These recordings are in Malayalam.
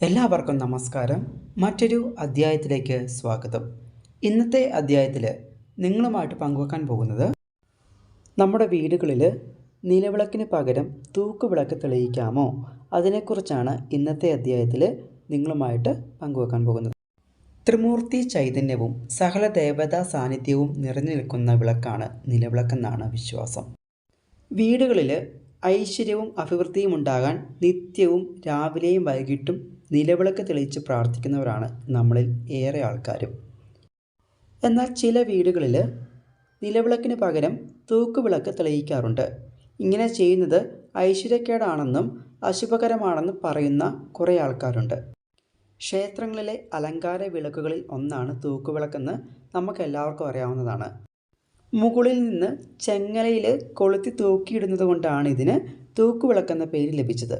എല്ലാവർക്കും നമസ്കാരം. മറ്റൊരു അധ്യായത്തിലേക്ക് സ്വാഗതം. ഇന്നത്തെ അധ്യായത്തിൽ നിങ്ങളുമായിട്ട് പങ്കുവെക്കാൻ പോകുന്നത് നമ്മുടെ വീടുകളിൽ നിലവിളക്കിന് പകരം തൂക്കുവിളക്ക് തെളിയിക്കാമോ? അതിനെക്കുറിച്ചാണ് ഇന്നത്തെ അധ്യായത്തിൽ നിങ്ങളുമായിട്ട് പങ്കുവെക്കാൻ പോകുന്നത്. ത്രിമൂർത്തി ചൈതന്യവും സകല ദേവതാ സാന്നിധ്യവും നിറഞ്ഞു നിൽക്കുന്ന വിളക്കാണ് നിലവിളക്കെന്നാണ് വിശ്വാസം. വീടുകളിൽ ഐശ്വര്യവും അഭിവൃദ്ധിയും ഉണ്ടാകാൻ നിത്യവും രാവിലെയും വൈകിട്ടും നിലവിളക്ക് തെളിയിച്ച് പ്രാർത്ഥിക്കുന്നവരാണ് നമ്മളിൽ ഏറെ ആൾക്കാരും. എന്നാൽ ചില വീടുകളിൽ നിലവിളക്കിന് പകരം തൂക്കുവിളക്ക് തെളിയിക്കാറുണ്ട്. ഇങ്ങനെ ചെയ്യുന്നത് ഐശ്വര്യക്കേടാണെന്നും അശുഭകരമാണെന്നും പറയുന്ന കുറേ ആൾക്കാരുണ്ട്. ക്ഷേത്രങ്ങളിലെ അലങ്കാര വിളക്കുകളിൽ ഒന്നാണ് തൂക്കുവിളക്കെന്ന് നമുക്കെല്ലാവർക്കും അറിയാവുന്നതാണ്. മുകളിൽ നിന്ന് ചെങ്ങലയിൽ കൊളുത്തി തൂക്കിയിടുന്നത് കൊണ്ടാണ് ഇതിന് തൂക്കുവിളക്കെന്ന പേര് ലഭിച്ചത്.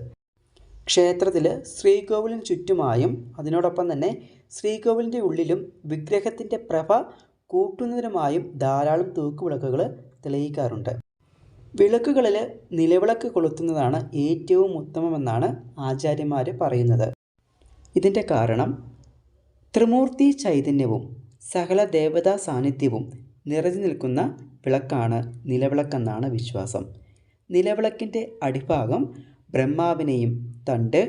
ക്ഷേത്രത്തിൽ ശ്രീകോവിലിന് ചുറ്റുമായും അതിനോടൊപ്പം തന്നെ ശ്രീകോവിലിന്റെ ഉള്ളിലും വിഗ്രഹത്തിന്റെ പ്രഭ കൂട്ടുന്നതിനുമായും ധാരാളം തൂക്കുവിളക്കുകൾ തെളിയിക്കാറുണ്ട്. വിളക്കുകളിൽ നിലവിളക്ക് കൊളുത്തുന്നതാണ് ഏറ്റവും ഉത്തമമെന്നാണ് ആചാര്യന്മാർ പറയുന്നത്. ഇതിന്റെ കാരണം ത്രിമൂർത്തി ചൈതന്യവും സകല ദേവതാ സാന്നിധ്യവും നിറഞ്ഞു നിൽക്കുന്ന വിളക്കാണ് നിലവിളക്കെന്നാണ് വിശ്വാസം. നിലവിളക്കിന്റെ അടിഭാഗം ബ്രഹ്മാവിനെയും തണ്ട്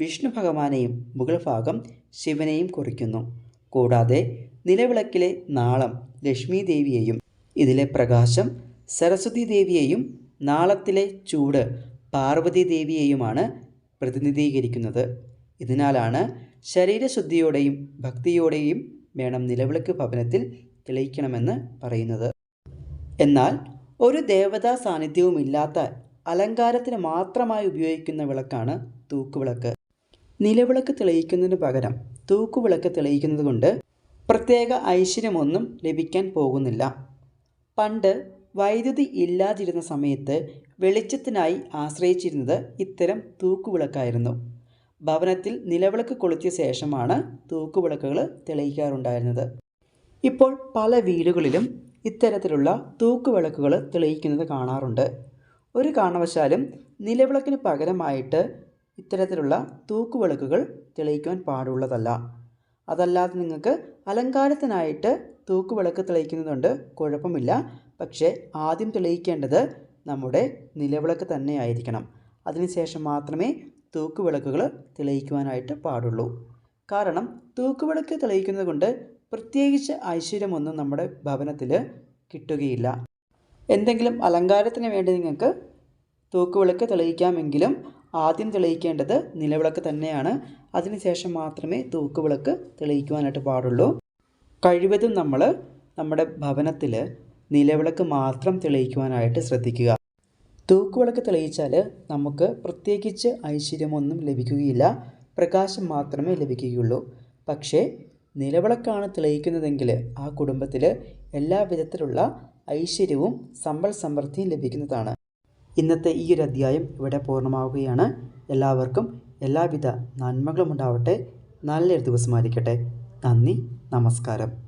വിഷ്ണു ഭഗവാനെയും മുകൾ ഭാഗം ശിവനെയും കുറിക്കുന്നു. കൂടാതെ നിലവിളക്കിലെ നാളം ലക്ഷ്മി ദേവിയെയും ഇതിലെ പ്രകാശം സരസ്വതി ദേവിയെയും നാളത്തിലെ ചൂട് പാർവതി ദേവിയെയുമാണ് പ്രതിനിധീകരിക്കുന്നത്. ഇതിനാലാണ് ശരീരശുദ്ധിയോടെയും ഭക്തിയോടെയും വേണം നിലവിളക്ക് ഭവനത്തിൽ തെളിയിക്കണമെന്ന് പറയുന്നത്. എന്നാൽ ഒരു ദേവതാ സാന്നിധ്യവുമില്ലാത്ത അലങ്കാരത്തിന് മാത്രമായി ഉപയോഗിക്കുന്ന വിളക്കാണ് തൂക്കുവിളക്ക്. നിലവിളക്ക് തെളിയിക്കുന്നതിന് പകരം തൂക്കുവിളക്ക് തെളിയിക്കുന്നത് കൊണ്ട് പ്രത്യേക ഐശ്വര്യമൊന്നും ലഭിക്കാൻ പോകുന്നില്ല. പണ്ട് വൈദ്യുതി ഇല്ലാതിരുന്ന സമയത്ത് വെളിച്ചത്തിനായി ആശ്രയിച്ചിരുന്നത് ഇത്തരം തൂക്കുവിളക്കായിരുന്നു. ഭവനത്തിൽ നിലവിളക്ക് കൊളുത്തിയ ശേഷമാണ് തൂക്കുവിളക്കുകൾ തെളിയിക്കാറുണ്ടായിരുന്നത്. ഇപ്പോൾ പല വീടുകളിലും ഇത്തരത്തിലുള്ള തൂക്കുവിളക്കുകൾ തെളിയിക്കുന്നത് കാണാറുണ്ട്. ഒരു കാരണവശാലും നിലവിളക്കിന് പകരമായിട്ട് ഇത്തരത്തിലുള്ള തൂക്കുവിളക്കുകൾ തെളിയിക്കുവാൻ പാടുള്ളതല്ല. അതല്ലാതെ നിങ്ങൾക്ക് അലങ്കാരത്തിനായിട്ട് തൂക്കുവിളക്ക് തെളിയിക്കുന്നതുകൊണ്ട് കുഴപ്പമില്ല. പക്ഷേ ആദ്യം തെളിയിക്കേണ്ടത് നമ്മുടെ നിലവിളക്ക് തന്നെയായിരിക്കണം. അതിനുശേഷം മാത്രമേ തൂക്കുവിളക്കുകൾ തെളിയിക്കുവാനായിട്ട് പാടുള്ളൂ. കാരണം തൂക്കുവിളക്ക് തെളിയിക്കുന്നത് കൊണ്ട് പ്രത്യേകിച്ച് ഐശ്വര്യമൊന്നും നമ്മുടെ ഭവനത്തിൽ കിട്ടുകയില്ല. എന്തെങ്കിലും അലങ്കാരത്തിന് വേണ്ടി നിങ്ങൾക്ക് തൂക്കുവിളക്ക് തെളിയിക്കാമെങ്കിലും ആദ്യം തെളിയിക്കേണ്ടത് നിലവിളക്ക് തന്നെയാണ്. അതിനുശേഷം മാത്രമേ തൂക്കുവിളക്ക് തെളിയിക്കുവാനായിട്ട് പാടുള്ളൂ. കഴിവതും നമ്മൾ നമ്മുടെ ഭവനത്തിൽ നിലവിളക്ക് മാത്രം തെളിയിക്കുവാനായിട്ട് ശ്രദ്ധിക്കുക. തൂക്കുവിളക്ക് തെളിയിച്ചാൽ നമുക്ക് പ്രത്യേകിച്ച് ഐശ്വര്യമൊന്നും ലഭിക്കുകയില്ല. പ്രകാശം മാത്രമേ ലഭിക്കുകയുള്ളൂ. പക്ഷേ നിലവിളക്കാണ് തെളിയിക്കുന്നതെങ്കിൽ ആ കുടുംബത്തിൽ എല്ലാ വിധത്തിലുള്ള ഐശ്വര്യവും സമ്പൽ സമൃദ്ധിയും ലഭിക്കുന്നതാണ്. ഇന്നത്തെ ഈ ഒരു അധ്യായം ഇവിടെ പൂർണമാവുകയാണ്. എല്ലാവർക്കും എല്ലാവിധ നന്മകളും ഉണ്ടാവട്ടെ നല്ലൊരു ദിവസമായിരിക്കട്ടെ നന്ദി നമസ്കാരം.